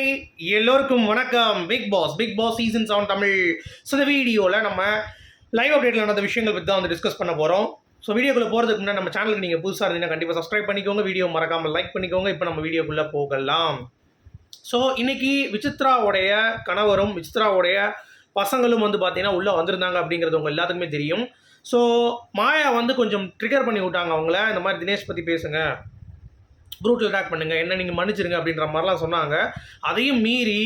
Hi எல்லோருக்கும் வணக்கம். Bigg Boss Bigg Boss season seven Tamil. So இந்த வீடியோவில் நம்ம லைவ் அப்டேட்டில் நடந்த விஷயங்கள் பற்றி தான் வந்து டிஸ்கஸ் பண்ண போகிறோம் ஸோ வீடியோக்குள்ளே போகிறதுக்கு முன்னாடி நம்ம சேனலுக்கு நீங்கள் புதுசாக இருந்தீங்கன்னா கண்டிப்பாக சப்ஸ்கிரைப் பண்ணிக்கோங்க. வீடியோ மறக்காமல் லைக் பண்ணிக்கோங்க. இப்போ நம்ம வீடியோக்குள்ளே போகலாம். ஸோ இன்னைக்கு விசித்ராவுடைய கணவரும் விசித்ராவுடைய பசங்களும் வந்து பார்த்தீங்கன்னா உள்ளே வந்திருந்தாங்க அப்படிங்கிறது உங்கள் எல்லாத்துக்குமே தெரியும். ஸோ மாயா வந்து கொஞ்சம் ட்ரிகர் பண்ணி விட்டாங்க அவங்கள. இந்த மாதிரி தினேஷ் பற்றி பேசுங்க. ப்ரூட்டல் அட்டாக் பண்ணுங்க என்ன நீங்கள் மன்னிச்சிருங்க அப்படின்ற மாதிரிலாம் சொன்னாங்க. அதையும் மீறி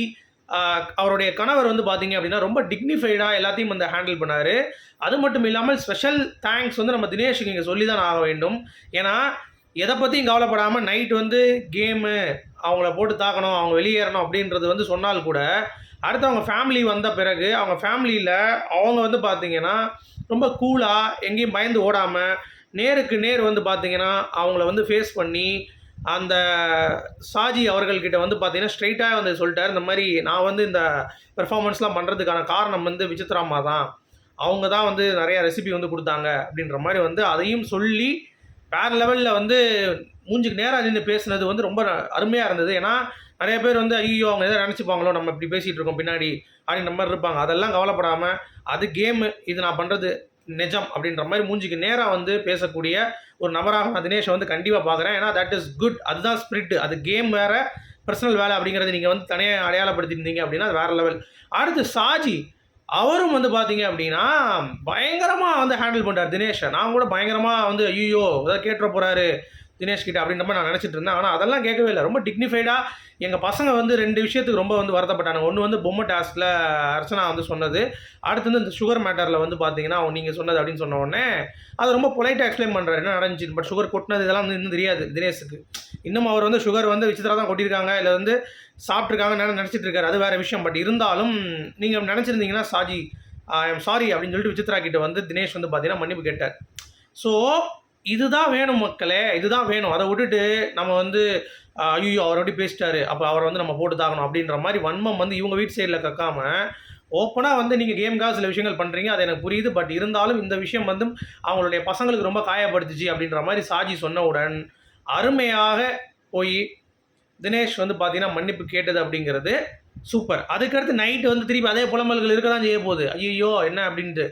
அவருடைய கணவர் வந்து பார்த்தீங்க அப்படின்னா ரொம்ப டிக்னிஃபைடாக எல்லாத்தையும் வந்து ஹேண்டில் பண்ணார். அது மட்டும் இல்லாமல் ஸ்பெஷல் தேங்க்ஸ் வந்து நம்ம தினேஷுக்கு இங்கே சொல்லி தான் ஆக வேண்டும். ஏன்னா எதை பற்றியும் கவலைப்படாமல் நைட் வந்து கேமு அவங்கள போட்டு தாக்கணும் அவங்க வெளியேறணும் அப்படின்றது வந்து சொன்னால் கூட அடுத்து அவங்க ஃபேமிலி வந்த பிறகு அவங்க ஃபேமிலியில் அவங்க வந்து பார்த்தீங்கன்னா ரொம்ப கூலாக எங்கேயும் பயந்து ஓடாமல் நேருக்கு நேர் வந்து பார்த்தீங்கன்னா அவங்கள வந்து ஃபேஸ் பண்ணி அந்த சாஜி அவர்கள்கிட்ட வந்து பார்த்தீங்கன்னா ஸ்ட்ரைட்டாக வந்து சொல்லிட்டார். இந்த மாதிரி நான் வந்து இந்த பெர்ஃபார்மன்ஸ்லாம் பண்ணுறதுக்கான காரணம் வந்து விசித்ராமா தான். அவங்க தான் வந்து நிறையா ரெசிபி வந்து கொடுத்தாங்க அப்படின்ற மாதிரி வந்து அதையும் சொல்லி வேறு லெவலில் வந்து மூஞ்சுக்கு நேராக நின்று பேசுனது வந்து ரொம்ப அருமையாக இருந்தது. ஏன்னா நிறைய பேர் வந்து ஐயோ அவங்க எதாவது நினச்சிப்பாங்களோ நம்ம இப்படி பேசிகிட்டு இருக்கோம் பின்னாடி அப்படின்ற மாதிரி இருப்பாங்க. அதெல்லாம் கவலைப்படாமல் அது கேமு இது நான் பண்ணுறது நிஜம் அப்படின்ற மாதிரி மூஞ்சிக்கு நேராக வந்து பேசக்கூடிய ஒரு நபராக நான் தினேஷை வந்து கண்டிப்பாக பார்க்குறேன் ஏன்னா தட் இஸ் குட் அதுதான் ஸ்பிரிட் அது கேம் வேறு பர்சனல் வேலை அப்படிங்கிறது நீங்கள் வந்து தனியாக அடையாளப்படுத்தியிருந்தீங்க அப்படின்னா அது வேறு லெவல் அடுத்து சாஜி அவரும் வந்து பார்த்தீங்க அப்படின்னா பயங்கரமாக வந்து ஹேண்டில் பண்ணுறார் தினேஷை. நான் கூட பயங்கரமாக வந்து ஐயோ ஏதாவது கேட்டுற போகிறாரு தினேஷ் கிட்ட அப்படின்ற மாதிரி நான் நினச்சிட்டு இருந்தேன். ஆனால் அதெல்லாம் கேட்கவே இல்லை. ரொம்ப டிக்னிஃபைடாக எங்கள் பசங்க வந்து ரெண்டு விஷயத்துக்கு ரொம்ப வந்து வருத்தப்பட்டாங்க. ஒன்று வந்து பொம்மை டாஸ்கில் அர்ச்சனா வந்து சொன்னது. அடுத்து வந்து இந்த சுகர் மேட்டரில் வந்து பார்த்தீங்கன்னா அவங்க நீங்கள் சொன்னது அப்படின்னு சொன்ன உடனே அது ரொம்ப பொலைட்டாக எக்ஸ்பிளைன் பண்ணுறாரு என்ன நடந்துச்சு? பட் சுகர் கொட்டினது இதெல்லாம் வந்து இன்னும் தெரியாது தினேஷுக்கு. இன்னும் அவர் வந்து சுகர் வந்து விசித்திரா தான் கொட்டியிருக்காங்க. இல்லை வந்து சாப்பிட்ருக்காங்கன்னு நினச்சிட்டு இருக்காரு. அது வேறு விஷயம். பட் இருந்தாலும் நீங்கள் நினச்சிருந்தீங்கன்னா சாஜி ஐ எம் சாரி அப்படின்னு சொல்லிட்டு விசித்ரா கிட்ட வந்து தினேஷ் வந்து பார்த்தீங்கன்னா மன்னிப்பு கேட்டார். ஸோ இதுதான் வேணும் மக்களே இதுதான் வேணும். அதை விட்டுட்டு நம்ம வந்து ஐயோ அவர் அப்படி பேசிட்டாரு. அப்போ அவரை வந்து நம்ம போட்டு தாக்கணும் அப்படின்ற மாதிரி வன்மம் வந்து இவங்க வீட்டு சைடில் கக்காம ஓப்பனாக வந்து நீங்கள் கேம்காக சில விஷயங்கள் பண்ணுறீங்க அது எனக்கு புரியுது. பட் இருந்தாலும் இந்த விஷயம் வந்து அவங்களுடைய பசங்களுக்கு ரொம்ப காயப்படுத்துச்சு அப்படின்ற மாதிரி சாஜி சொன்னவுடன் அருமையாக போய் தினேஷ் வந்து பார்த்தீங்கன்னா மன்னிப்பு கேட்டது அப்படிங்கிறது சூப்பர் அதுக்கடுத்து நைட்டு வந்து திருப்பி அதே புலம்பல்கள் இருக்க தான் செய்ய போகுது ஐயோ என்ன அப்படின்ட்டு.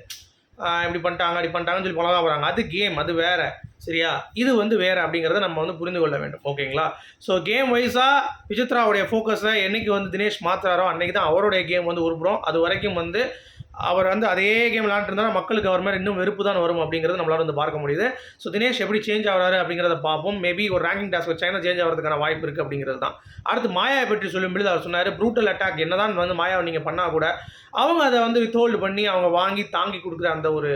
இப்படி பண்ணிட்டாங்க அப்படி பண்ணிட்டாங்கன்னு சொல்லி புலம்பா போகிறாங்க அது கேம் அது வேறு. சரியா? இது வந்து வேறு அப்படிங்கிறத நம்ம வந்து புரிந்து கொள்ள வேண்டும். ஓகேங்களா ஸோ கேம் வைஸாக விசித்ராவுடைய ஃபோக்கஸை என்றைக்கு வந்து தினேஷ் மாத்துறாரோ அன்றைக்கி தான் அவருடைய கேம் வந்து உருப்புறோம். அது வரைக்கும் வந்து அவர் வந்து அதே கேம் விளாண்டுருந்தா மக்களுக்கு அவர் மாதிரி இன்னும் வெறுப்பு தான் வரும் அப்படிங்கிறது நம்மளால வந்து பார்க்க முடியுது. ஸோ தினேஷ் எப்படி சேஞ்ச் ஆகிறாரு அப்படிங்கிறத பார்ப்போம். மேபி ஒரு ரேங்கிங் டாஸ்க் வச்சாங்கன்னா சேஞ்ச் ஆகிறதுக்கான வாய்ப்பு இருக்குது அப்படிங்கிறது தான். அடுத்து மாயாவை பற்றி சொல்லும்போது அவர் சொன்னார் ப்ரூட்டல் அட்டாக் என்னதான் வந்து மாயாவை நீங்கள் பண்ணால் கூட அவங்க அதை வந்து வித்ஹோல்டு பண்ணி அவங்க வாங்கி தாங்கி கொடுக்குற அந்த ஒரு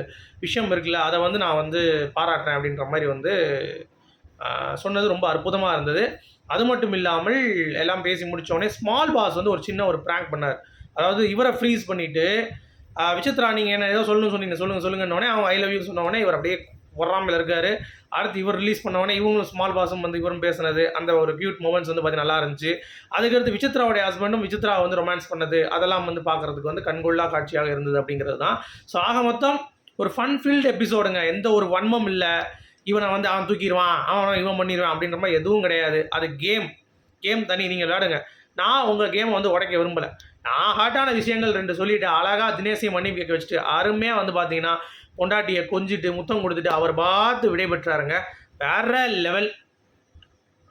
விஷயம் இருக்குல்ல அதை வந்து நான் வந்து பாராட்டுறேன் அப்படின்ற மாதிரி வந்து சொன்னது ரொம்ப அற்புதமாக இருந்தது. அது மட்டும் இல்லாமல் எல்லாம் பேசி முடித்தோடனே ஸ்மால் பாஸ் வந்து ஒரு சின்ன ஒரு ப்ராங்க் பண்ணார். அதாவது இவரை ஃப்ரீஸ் பண்ணிவிட்டு விசித்ரா நீங்கள் என்ன ஏதோ சொல்லணும்னு சொன்னீங்க சொல்லுங்கள் சொல்லுங்கன்னொடனே அவன் ஐ லவ் யூ சொன்னோடனே இவர் அப்படியே பொறாமல் இருக்காரு. அடுத்து இவர் ரிலீஸ் பண்ணவொடனே இவங்களும் ஸ்மால் பாஸும் வந்து இவரும் பேசுனது அந்த ஒரு கியூட் மூமெண்ட்ஸ் வந்து பார்த்தீங்கன்னா நல்லா இருந்துச்சு. அதுக்கடுத்து விசித்ராவுடைய ஹஸ்பண்டும் விசித்ரா வந்து ரொமான்ஸ் பண்ணது அதெல்லாம் வந்து பார்க்கறதுக்கு வந்து கண்கொள்ளா காட்சியாக இருந்தது அப்படிங்கிறது தான். ஸோ ஆக மொத்தம் ஒரு ஃபன் ஃபீல்டு எபிசோடுங்க எந்த ஒரு வன்மம் இல்லை. இவனை வந்து அவன் தூக்கிடுவான் அவன் இவன் பண்ணிடுவான் அப்படின்ற மாதிரி எதுவும் கிடையாது. அது கேம் கேம் தனி நீங்கள் விளையாடுங்க. நான் உங்கள் கேமை வந்து உடைக்க விரும்பலை. நான் ஹாட்டான விஷயங்கள் ரெண்டு சொல்லிட்டு அழகாக தினேசையும் மன்னிப்பு கேட்க வச்சுட்டு அருமையாக வந்து பார்த்தீங்கன்னா பொண்டாட்டியை கொஞ்சிட்டு முத்தம் கொடுத்துட்டு அவர் பார்த்து விடைபெற்றாருங்க. வேற level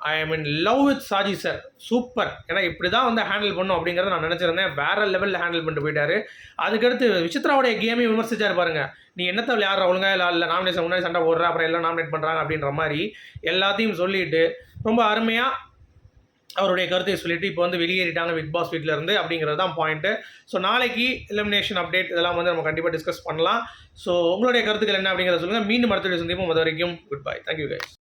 I mean love with Saji sir super ஏன்னா இப்படி தான் வந்து ஹேண்டில் பண்ணும் அப்படிங்கிறத நான் நினச்சிருந்தேன். வேற லெவலில் ஹேண்டில் பண்ணிட்டு போயிட்டாரு. அதுக்கடுத்து விசித்ராவுடைய கேமையும் விமர்சிச்சார் பாருங்க. நீ என்னத்தை விளையாடுற ஒழுங்கா இல்லை இல்லை நாமினேஷன் முன்னாடி சண்டை போடுற அப்புறம் எல்லாம் நாமினேட் பண்ணுறாங்க அப்படின்ற மாதிரி எல்லாத்தையும் சொல்லிட்டு ரொம்ப அருமையாக அவருடைய கருத்தை சொல்லிட்டு இப்போ வந்து வெளியேறிட்டாங்க பிக் பாஸ் வீட்டில் இருந்து அப்படிங்கிறது தான் பாயிண்ட்டு ஸோ நாளைக்கு எலிமினேஷன் அப்டேட் இதெல்லாம் வந்து நம்ம கண்டிப்பாக டிஸ்கஸ் பண்ணலாம். ஸோ உங்களுடைய கருத்துக்கள் என்ன அப்படிங்கிறத சொல்லுங்கள் மீண்டும் அடுத்த சந்திப்போம். அது வரைக்கும் குட் பை தேங்க்யூ கைஸ்